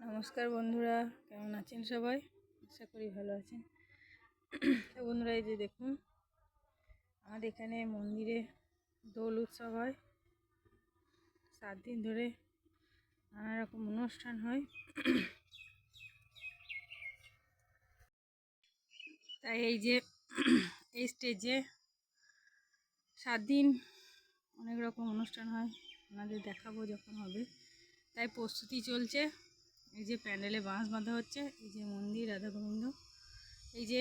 নমস্কার বন্ধুরা, কেমন আছেন সবাই? আশা করি ভালো আছেন। তো বন্ধুরা, এই যে দেখুন, আমাদের এখানে মন্দিরে দোল উৎসব হয়। সাত দিন ধরে নানা রকম অনুষ্ঠান হয়। তাই এই যে, এই স্টেজে সাত দিন অনেক রকম অনুষ্ঠান হয়। আপনাদের দেখাবো যখন হবে। তাই প্রস্তুতি চলছে। এই যে প্যান্ডেলে বাঁশ বাঁধা হচ্ছে, এই যে মন্দির, রাধা গোবিন্দ। এই যে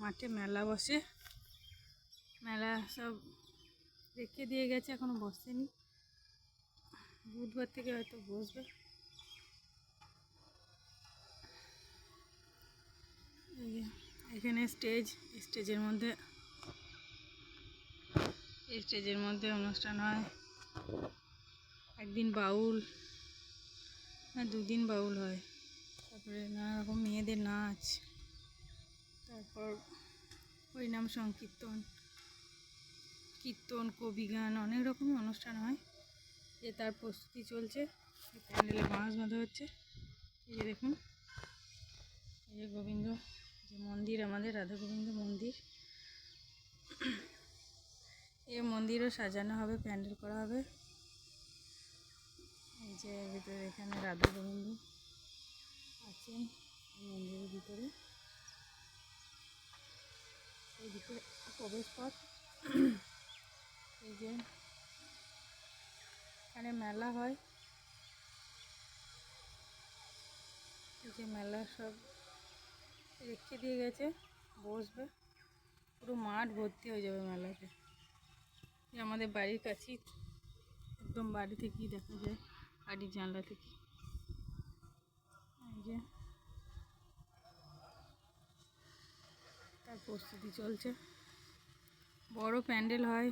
মাঠে মেলা বসে, মেলা সব রেখে দিয়ে গেছে, এখনও বসেনি। বুধবার থেকে হয়তো বসবে। এখানে স্টেজ, স্টেজের মধ্যে স্টেজের মধ্যে অনুষ্ঠান হয়। একদিন বাউল না দুদিন বাউল হয়। তারপরে নানা রকম মেয়েদের নাচ, তারপর হরিনাম সংকীর্তন, কীর্তন, কবি গান, অনেক রকমের অনুষ্ঠান হয়। যে তার প্রস্তুতি চলছে প্যান্ডেলে বাঁশ বাঁধা হচ্ছে। এই যে দেখুন, এই যে গোবিন্দ, যে মন্দির, আমাদের রাধা গোবিন্দ মন্দির। এ মন্দিরও সাজানো হবে, প্যান্ডেল করা হবে। এই ভিতরে এখানে রাধা গোবিন্দ আছেন মন্দিরের ভিতরে। এইদিকে প্রবেশ পথ এই যে এখানে মেলা হয়। এই যে মেলা সব রেখে দিয়ে গেছে, বসবে। পুরো মাঠ ভর্তি হয়ে যাবে মেলাতে। এই আমাদের বাড়ির কাছেই, একদম বাড়ি থেকেই দেখা যায়। বাড়ির জানলা থেকে। তার প্রস্তুতি চলছে। বড় প্যান্ডেল হয়।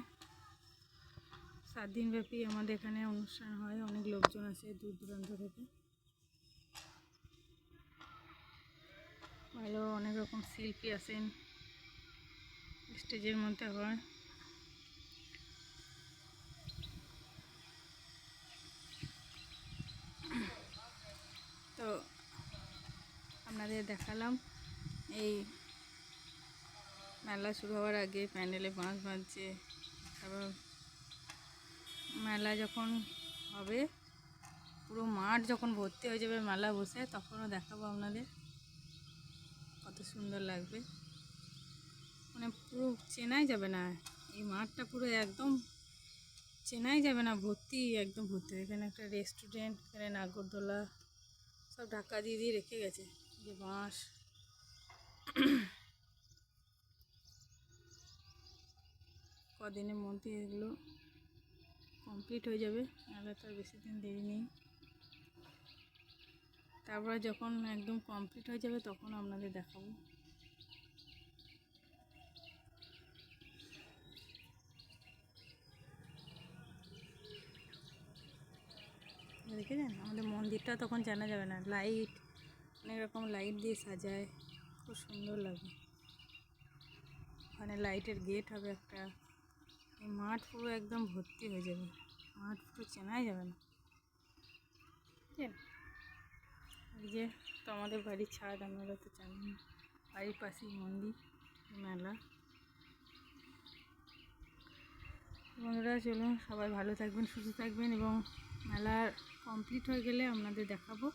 সাত দিনব্যাপী আমাদের এখানে অনুষ্ঠান হয়। অনেক লোকজন আসে দূর দূরান্ত থেকে। ভালো অনেক রকম শিল্পী আসেন। স্টেজের মধ্যে হয় তো আপনাদের দেখালাম। এই মেলা শুরু হওয়ার আগে প্যান্ডেলে বাঁশ বাঁধছে, তারপর মেলা যখন হবে, পুরো মাঠ যখন ভর্তি হয়ে যাবে মেলা বসে, তখনও দেখাবো আপনাদের কত সুন্দর লাগবে। মানে পুরো চেনাই যাবে না, এই মাঠটা পুরো একদম চেনাই যাবে না, ভর্তি একদম ভর্তি। এখানে একটা রেস্টুরেন্ট এখানে নাগরদোলা, সব ঢাকা দিয়ে দিয়ে রেখে গেছে। যে বাঁশ। কদিনের মধ্যে এগুলো কমপ্লিট হয়ে যাবে, নাহলে তো বেশি দিন দেরি নেই। তারপরে যখন একদম কমপ্লিট হয়ে যাবে, তখন আপনাদের দেখাবো। দেখেছেন? আমাদের মন্দিরটা তখন জানা যাবে না। লাইট অনেক রকম লাইট দিয়ে সাজায়, খুব সুন্দর লাগে। ওখানে লাইটের গেট হবে একটা। মাঠ পুরো একদম ভর্তি হয়ে যাবে। মাঠ পুরো চেনাই যাবে না। এই যে তো আমাদের বাড়ির ছাদ আপনারা তো জানেন বাড়ির পাশেই মন্দির, মেলা। বন্ধুরা চলুন সবাই ভালো থাকবেন, সুস্থ থাকবেন এবং মেলা কমপ্লিট হয়ে গেলে আপনাদের দেখাবো।